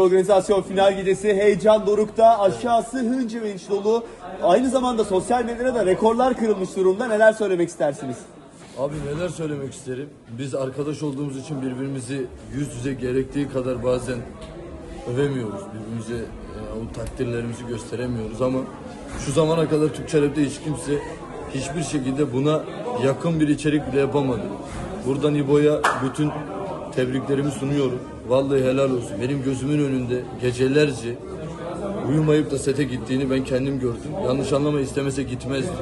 Organizasyon final gecesi heyecan dorukta aşağısı hınca ve inç dolu. Aynı zamanda sosyal medyada da rekorlar kırılmış durumda. Neler söylemek istersiniz? Abi neler söylemek isterim. Biz arkadaş olduğumuz için birbirimizi yüz yüze gerektiği kadar bazen övemiyoruz. Birbirimize e, o takdirlerimizi gösteremiyoruz ama şu zamana kadar Türkçe Rap'te hiç kimse hiçbir şekilde buna yakın bir içerik bile yapamadı. Buradan İbo'ya bütün tebriklerimi sunuyorum. Vallahi helal olsun. Benim gözümün önünde gecelerce uyumayıp da sete gittiğini ben kendim gördüm. Yanlış anlama istemese gitmezdi.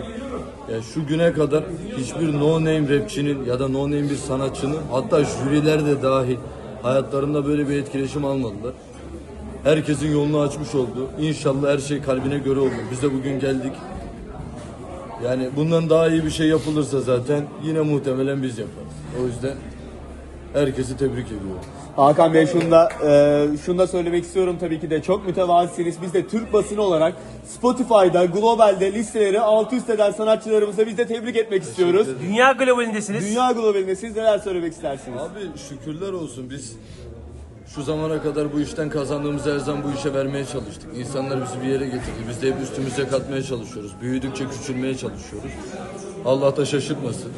Yani şu güne kadar hiçbir no name rapçinin ya da no name bir sanatçının hatta jüriler de dahil hayatlarında böyle bir etkileşim almadılar. Herkesin yolunu açmış oldu. İnşallah her şey kalbine göre olur. Biz de bugün geldik. Yani bundan daha iyi bir şey yapılırsa zaten yine muhtemelen biz yaparız. O yüzden herkesi tebrik ediyorum. Hakan Bey şunu da, e, şunu da söylemek istiyorum tabii ki de çok mütevazisiniz. Biz de Türk basını olarak Spotify'da, globalde listeleri alt üst eden sanatçılarımızı biz de tebrik etmek istiyoruz. Dünya globalindesiniz. Dünya globalinde siz neler söylemek istersiniz? Abi şükürler olsun biz şu zamana kadar bu işten kazandığımız her zaman bu işe vermeye çalıştık. İnsanlar bizi bir yere getirdi. Biz de hep üstümüze katmaya çalışıyoruz. Büyüdükçe küçülmeye çalışıyoruz. Allah da şaşırtmasın.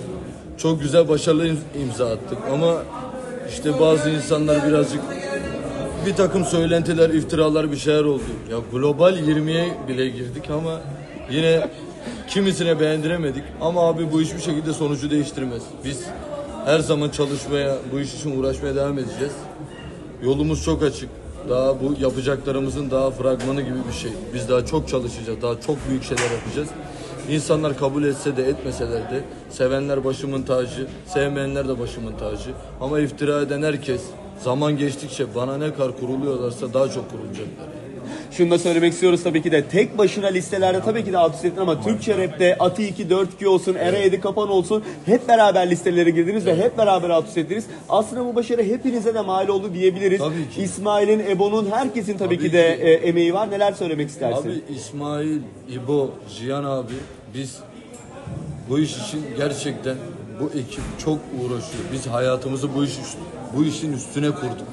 Çok güzel başarılı im- imza attık ama işte bazı insanlar birazcık bir takım söylentiler, iftiralar bir şeyler oldu. Ya global 20'ye bile girdik ama yine kimisine beğendiremedik. Ama abi bu hiçbir şekilde sonucu değiştirmez. Biz her zaman çalışmaya, bu iş için uğraşmaya devam edeceğiz. Yolumuz çok açık. Daha bu yapacaklarımızın daha fragmanı gibi bir şey. Biz daha çok çalışacağız, daha çok büyük şeyler yapacağız. İnsanlar kabul etse de etmeseler de sevenler başımın tacı, sevmeyenler de başımın tacı. Ama iftira eden herkes zaman geçtikçe bana ne kadar kuruluyorlarsa daha çok kurulacaklar. Şunu da söylemek istiyoruz tabii ki de tek başına listelerde tabii ki de alt üst ettin ama Türkçe rapte Ati 2 4 2 olsun, Era 7 Kapan olsun hep beraber listelere girdiniz ve hep beraber alt üst ettiniz. Aslında bu başarı hepinize de mal oldu diyebiliriz. Tabii ki. İsmail'in, Ebo'nun herkesin tabii, Tabii ki de ki. e, emeği var. Neler söylemek istersin? Abi İsmail, İbo, Cihan abi biz bu iş için gerçekten bu ekip çok uğraşıyor. Biz hayatımızı bu iş bu işin üstüne kurduk.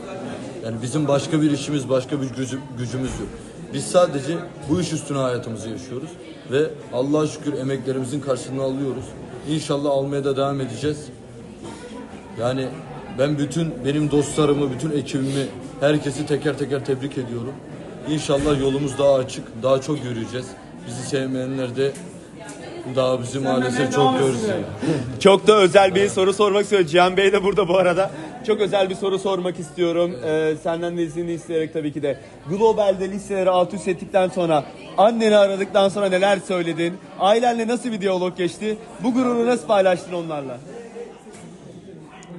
Yani bizim başka bir işimiz, başka bir gücü- gücümüz yok. Biz sadece bu iş üstüne hayatımızı yaşıyoruz ve Allah'a şükür emeklerimizin karşılığını alıyoruz. İnşallah almaya da devam edeceğiz. Yani ben bütün benim dostlarımı, bütün ekibimi, herkesi teker teker tebrik ediyorum. İnşallah yolumuz daha açık, daha çok yürüyeceğiz. Bizi sevmeyenler de daha bizi maalesef çok görürsün. Çok da özel bir soru sormak istiyorum. Cihan Bey de burada bu arada. Çok özel bir soru sormak istiyorum. Ee, senden de izni isteyerek tabii ki de. Globalde listeleri alt üst ettikten sonra anneni aradıktan sonra neler söyledin? Ailenle nasıl bir diyalog geçti? Bu gururu nasıl paylaştın onlarla?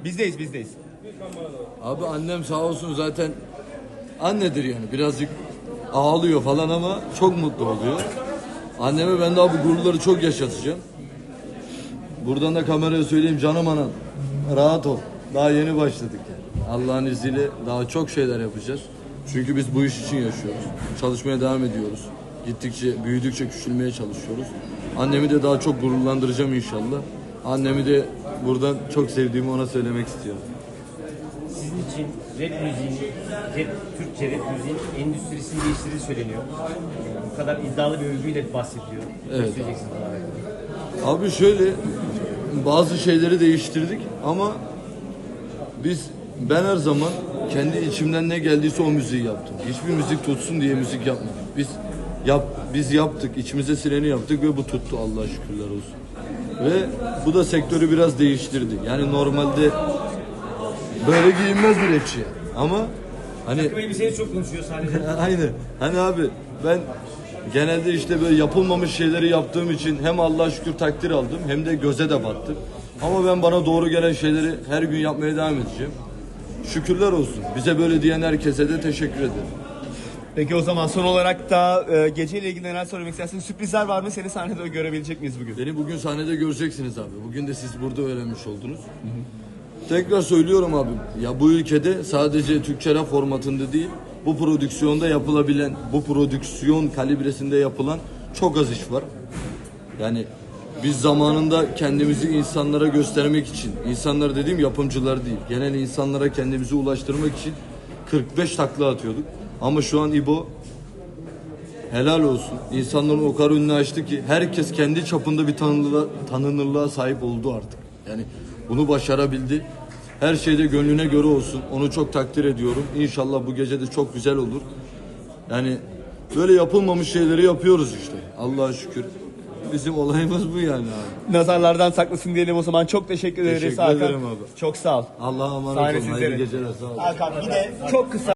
Bizdeyiz bizdeyiz. Abi annem sağ olsun zaten annedir yani birazcık ağlıyor falan ama çok mutlu oluyor. Anneme ben daha bu gururları çok yaşatacağım. Buradan da kameraya söyleyeyim canım anam rahat ol. Daha yeni başladık yani. Allah'ın izniyle daha çok şeyler yapacağız. Çünkü biz bu iş için yaşıyoruz. Çalışmaya devam ediyoruz. Gittikçe, büyüdükçe küçülmeye çalışıyoruz. Annemi de daha çok gururlandıracağım inşallah. Annemi de buradan çok sevdiğimi ona söylemek istiyorum. Sizin için rap müziğin, rap, Türkçe rap müziğin endüstrisini değiştirdiği söyleniyor. Bu kadar iddialı bir övgüyle bahsediliyor. Ne Evet. söyleyeceksiniz bana? Abi şöyle bazı şeyleri değiştirdik ama biz ben her zaman kendi içimden ne geldiyse o müziği yaptım. Hiçbir müzik tutsun diye müzik yapmadık. Biz yap biz yaptık, içimize sileni yaptık ve bu tuttu Allah'a şükürler olsun. Ve bu da sektörü biraz değiştirdi. Yani normalde böyle giyinmez bir rapçi. Ama hani Bu elbiseniz çok konuşuyor sadece. Aynı. Hani abi ben genelde işte böyle yapılmamış şeyleri yaptığım için hem Allah'a şükür takdir aldım hem de göze de battım. Ama ben bana doğru gelen şeyleri her gün yapmaya devam edeceğim. Şükürler olsun. Bize böyle diyen herkese de teşekkür ederim. Peki o zaman son olarak da e, geceyle ilgili neler söylemek istersin? Sürprizler var mı? Seni sahnede görebilecek miyiz bugün? Beni bugün sahnede göreceksiniz abi. Bugün de siz burada öğrenmiş oldunuz. Tekrar söylüyorum abi. Ya bu ülkede sadece Türkçe rap formatında değil, bu prodüksiyonda yapılabilen, bu prodüksiyon kalibresinde yapılan çok az iş var. Yani biz zamanında kendimizi insanlara göstermek için, insanlar dediğim yapımcılar değil, genel insanlara kendimizi ulaştırmak için 45 takla atıyorduk. Ama şu an İbo helal olsun. İnsanların o kadar önünü açtı ki herkes kendi çapında bir tanınırlığa, tanınırlığa sahip oldu artık. Yani bunu başarabildi. Her şeyde gönlüne göre olsun. Onu çok takdir ediyorum. İnşallah bu gece de çok güzel olur. Yani böyle yapılmamış şeyleri yapıyoruz işte. Allah'a şükür. Bizim olayımız bu yani abi. Nazarlardan saklasın diyelim o zaman. Çok teşekkür ederiz Teşekkür Hakan. ederim abi. Çok sağ ol. Allah'a emanet Sahne olun. Hayırlı sizlerin. geceler. Sağ olun. Hakan bir de çok kısa